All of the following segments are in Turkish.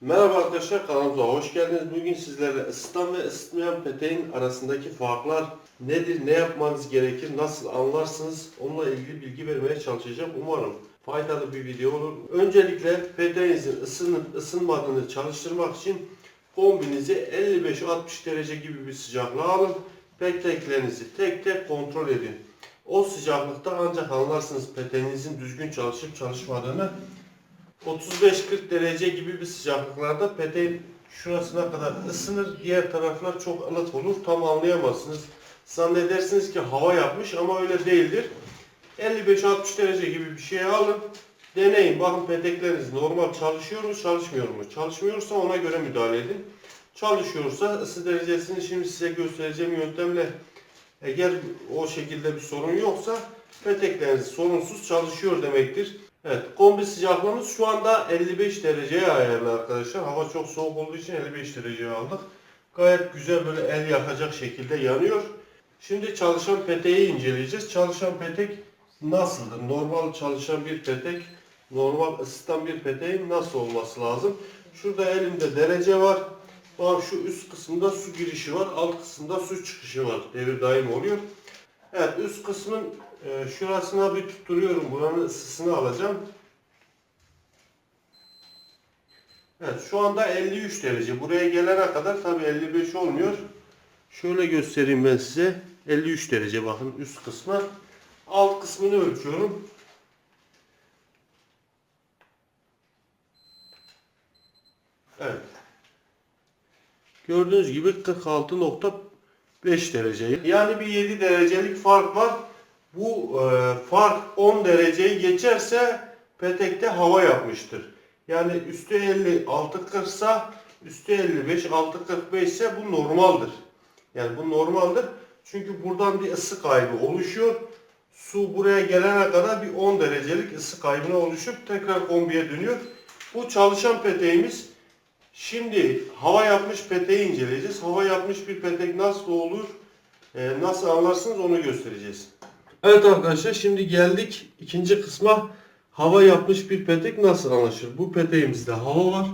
Merhaba arkadaşlar kanalımıza hoş geldiniz. Bugün sizlerle ısıtan ve ısıtmayan peteğin arasındaki farklar nedir, ne yapmanız gerekir, nasıl anlarsınız onunla ilgili bilgi vermeye çalışacağım. Umarım faydalı bir video olur. Öncelikle peteğinizin ısınıp ısınmadığını çalıştırmak için kombinizi 55-60 derece gibi bir sıcaklığa alın. Peteklerinizi tek tek kontrol edin. O sıcaklıkta ancak anlarsınız peteğinizin düzgün çalışıp çalışmadığını. 35-40 derece gibi bir sıcaklıklarda peteğin şurasına kadar ısınır. Diğer taraflar çok ılık olur. Tam anlayamazsınız. Zannedersiniz ki hava yapmış ama öyle değildir. 55-60 derece gibi bir şey alın. Deneyin. Bakın petekleriniz normal çalışıyor mu çalışmıyor mu? Çalışmıyorsa ona göre müdahale edin. Çalışıyorsa ısı derecesini şimdi size göstereceğim yöntemle eğer o şekilde bir sorun yoksa petekleriniz sorunsuz çalışıyor demektir. Evet, kombi sıcaklığımız şu anda 55 dereceye ayarlı arkadaşlar. Hava çok soğuk olduğu için 55 dereceye aldık. Gayet güzel böyle el yakacak şekilde yanıyor. Şimdi çalışan peteği inceleyeceğiz. Çalışan petek nasıldır? Normal çalışan bir petek, normal ısıtan bir peteğin nasıl olması lazım? Şurada elimde derece var. Bak şu üst kısımda su girişi var, alt kısımda su çıkışı var. Devir daim oluyor. Evet, üst kısmın e, şurasına bir tutturuyorum. Buranın ısısını alacağım. Evet, şu anda 53 derece. Buraya gelene kadar tabi 55 olmuyor. Şöyle göstereyim ben size. 53 derece bakın üst kısmı. Alt kısmını ölçüyorum. Evet. Gördüğünüz gibi 46.5 derece. Yani bir 7 derecelik fark var. Bu e, fark 10 dereceyi geçerse petekte hava yapmıştır. Yani üstü 50, altı 40 sa üstü 55, altı 45 ise bu normaldir. Yani bu normaldir. Çünkü buradan bir ısı kaybı oluşuyor. Su buraya gelene kadar bir 10 derecelik ısı kaybına oluşup tekrar kombiye dönüyor. Bu çalışan peteğimiz. Şimdi hava yapmış peteği inceleyeceğiz. Hava yapmış bir petek nasıl olur, e, nasıl anlarsınız onu göstereceğiz. Evet arkadaşlar şimdi geldik ikinci kısma. Hava yapmış bir petek nasıl anlaşılır? Bu peteğimizde hava var.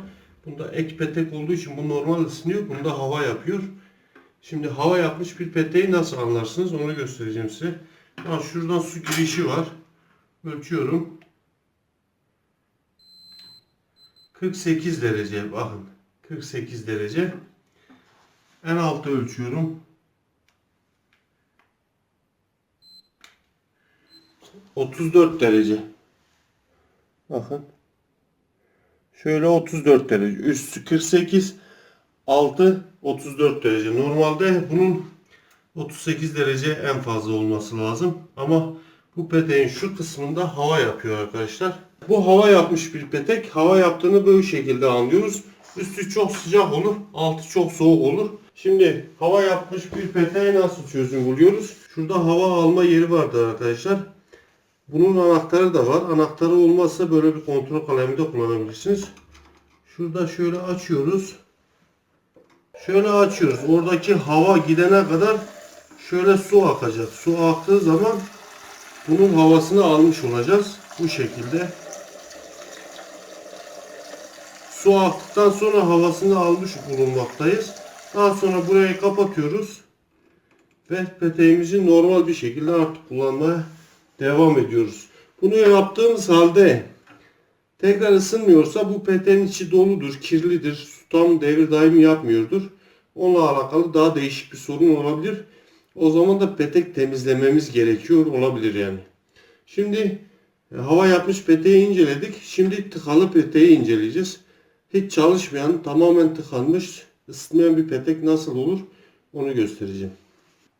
Bunda ek petek olduğu için bu normal ısınıyor. Bunda hava yapıyor. Şimdi hava yapmış bir peteği nasıl anlarsınız onu göstereceğim size. Ha, şuradan su girişi var. Ölçüyorum. 48 derece bakın. 48 derece. En altı ölçüyorum. 34 derece. Bakın. Şöyle 34 derece. Üstü 48, altı 34 derece. Normalde bunun 38 derece en fazla olması lazım. Ama bu peteğin şu kısmında hava yapıyor arkadaşlar. Bu hava yapmış bir petek. Hava yaptığını böyle şekilde anlıyoruz. Üstü çok sıcak olur, altı çok soğuk olur. Şimdi hava yapmış bir peteğe nasıl çözüm buluyoruz? Şurada hava alma yeri vardır arkadaşlar. Bunun anahtarı da var. Anahtarı olmazsa böyle bir kontrol kalemi de kullanabilirsiniz. Şurada şöyle açıyoruz. Şöyle açıyoruz. Oradaki hava gidene kadar şöyle su akacak. Su aktığı zaman bunun havasını almış olacağız. Bu şekilde. Su aktıktan sonra havasını almış bulunmaktayız. Daha sonra burayı kapatıyoruz. Ve peteğimizi normal bir şekilde artık kullanmaya devam ediyoruz. Bunu yaptığımız halde tekrar ısınmıyorsa bu peteğin içi doludur, kirlidir, su tam devir daim yapmıyordur. Onunla alakalı daha değişik bir sorun olabilir. O zaman da petek temizlememiz gerekiyor olabilir yani. Şimdi e, hava yapmış peteği inceledik. Şimdi tıkalı peteği inceleyeceğiz. Hiç çalışmayan, tamamen tıkanmış, ısıtmayan bir petek nasıl olur onu göstereceğim.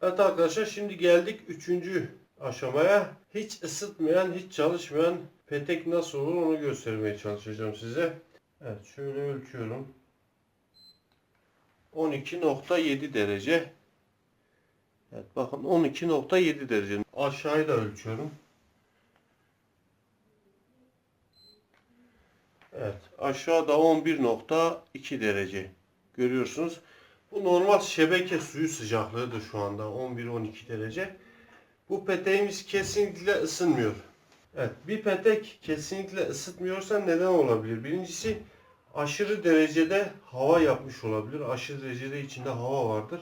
Evet arkadaşlar şimdi geldik üçüncü aşamaya. Hiç ısıtmayan, hiç çalışmayan petek nasıl olur onu göstermeye çalışacağım size. Evet şöyle ölçüyorum. 12.7 derece. Evet bakın 12.7 derece. Aşağıyı da ölçüyorum. Evet aşağıda 11.2 derece. Görüyorsunuz. Bu normal şebeke suyu sıcaklığıdır şu anda 11-12 derece. Bu peteğimiz kesinlikle ısınmıyor. Evet bir petek kesinlikle ısıtmıyorsa neden olabilir? Birincisi aşırı derecede hava yapmış olabilir. Aşırı derecede içinde hava vardır.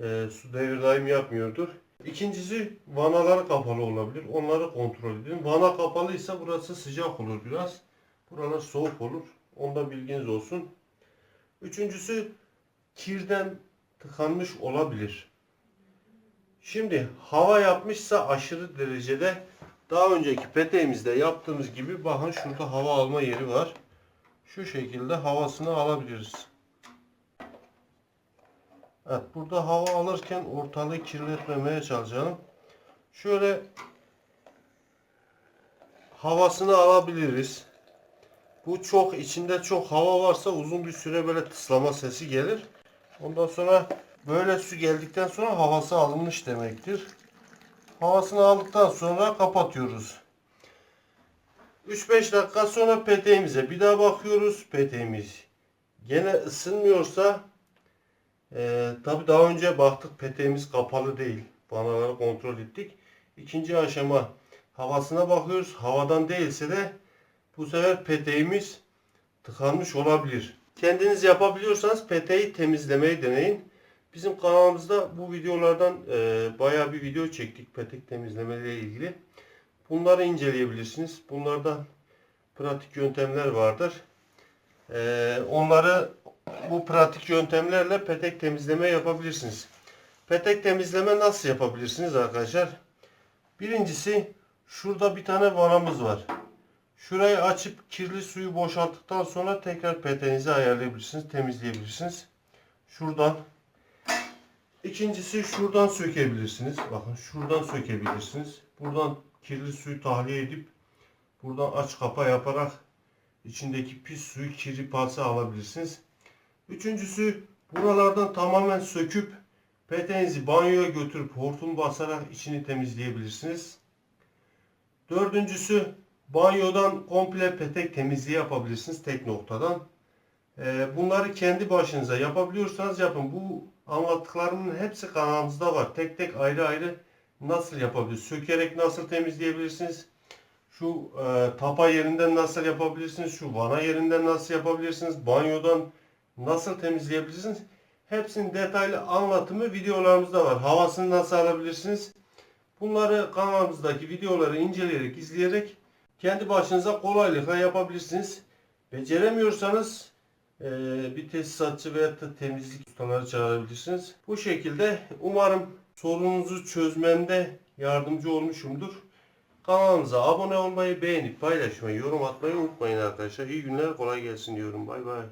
Ee, su devir daim yapmıyordur. İkincisi vanaları kapalı olabilir. Onları kontrol edin. Vana kapalıysa burası sıcak olur biraz. Buralar soğuk olur. Onda bilginiz olsun. Üçüncüsü kirden tıkanmış olabilir. Şimdi hava yapmışsa aşırı derecede daha önceki peteğimizde yaptığımız gibi bakın şurada hava alma yeri var. Şu şekilde havasını alabiliriz. Evet burada hava alırken ortalığı kirletmemeye çalışalım. Şöyle havasını alabiliriz. Bu çok içinde çok hava varsa uzun bir süre böyle tıslama sesi gelir. Ondan sonra böyle su geldikten sonra havası alınmış demektir. Havasını aldıktan sonra kapatıyoruz. 3-5 dakika sonra peteğimize bir daha bakıyoruz. Peteğimiz gene ısınmıyorsa e, tabi daha önce baktık peteğimiz kapalı değil. Vanaları kontrol ettik. İkinci aşama havasına bakıyoruz. Havadan değilse de bu sefer peteğimiz tıkanmış olabilir. Kendiniz yapabiliyorsanız peteği temizlemeyi deneyin. Bizim kanalımızda bu videolardan e, bayağı bir video çektik petek temizleme ile ilgili. Bunları inceleyebilirsiniz. Bunlarda pratik yöntemler vardır. E, onları bu pratik yöntemlerle petek temizleme yapabilirsiniz. Petek temizleme nasıl yapabilirsiniz arkadaşlar? Birincisi şurada bir tane vanamız var. Şurayı açıp kirli suyu boşalttıktan sonra tekrar peteğinizi ayarlayabilirsiniz, temizleyebilirsiniz. Şuradan. İkincisi şuradan sökebilirsiniz. Bakın şuradan sökebilirsiniz. Buradan kirli suyu tahliye edip buradan aç kapa yaparak içindeki pis suyu kirli parça alabilirsiniz. Üçüncüsü buralardan tamamen söküp peteğinizi banyoya götürüp hortum basarak içini temizleyebilirsiniz. Dördüncüsü banyodan komple petek temizliği yapabilirsiniz tek noktadan. Ee, bunları kendi başınıza yapabiliyorsanız yapın. Bu anlattıklarımın hepsi kanalımızda var. Tek tek ayrı ayrı nasıl yapabilirsiniz? Sökerek nasıl temizleyebilirsiniz? Şu e, tapa yerinden nasıl yapabilirsiniz? Şu vana yerinden nasıl yapabilirsiniz? Banyodan nasıl temizleyebilirsiniz? Hepsinin detaylı anlatımı videolarımızda var. Havasını nasıl alabilirsiniz? Bunları kanalımızdaki videoları inceleyerek, izleyerek kendi başınıza kolaylıkla yapabilirsiniz. Beceremiyorsanız eee, bir tesisatçı veya da temizlik ustaları çağırabilirsiniz. Bu şekilde umarım sorununuzu çözmemde yardımcı olmuşumdur. Kanalımıza abone olmayı, beğenip paylaşmayı, yorum atmayı unutmayın arkadaşlar. İyi günler, kolay gelsin diyorum. Bay bay.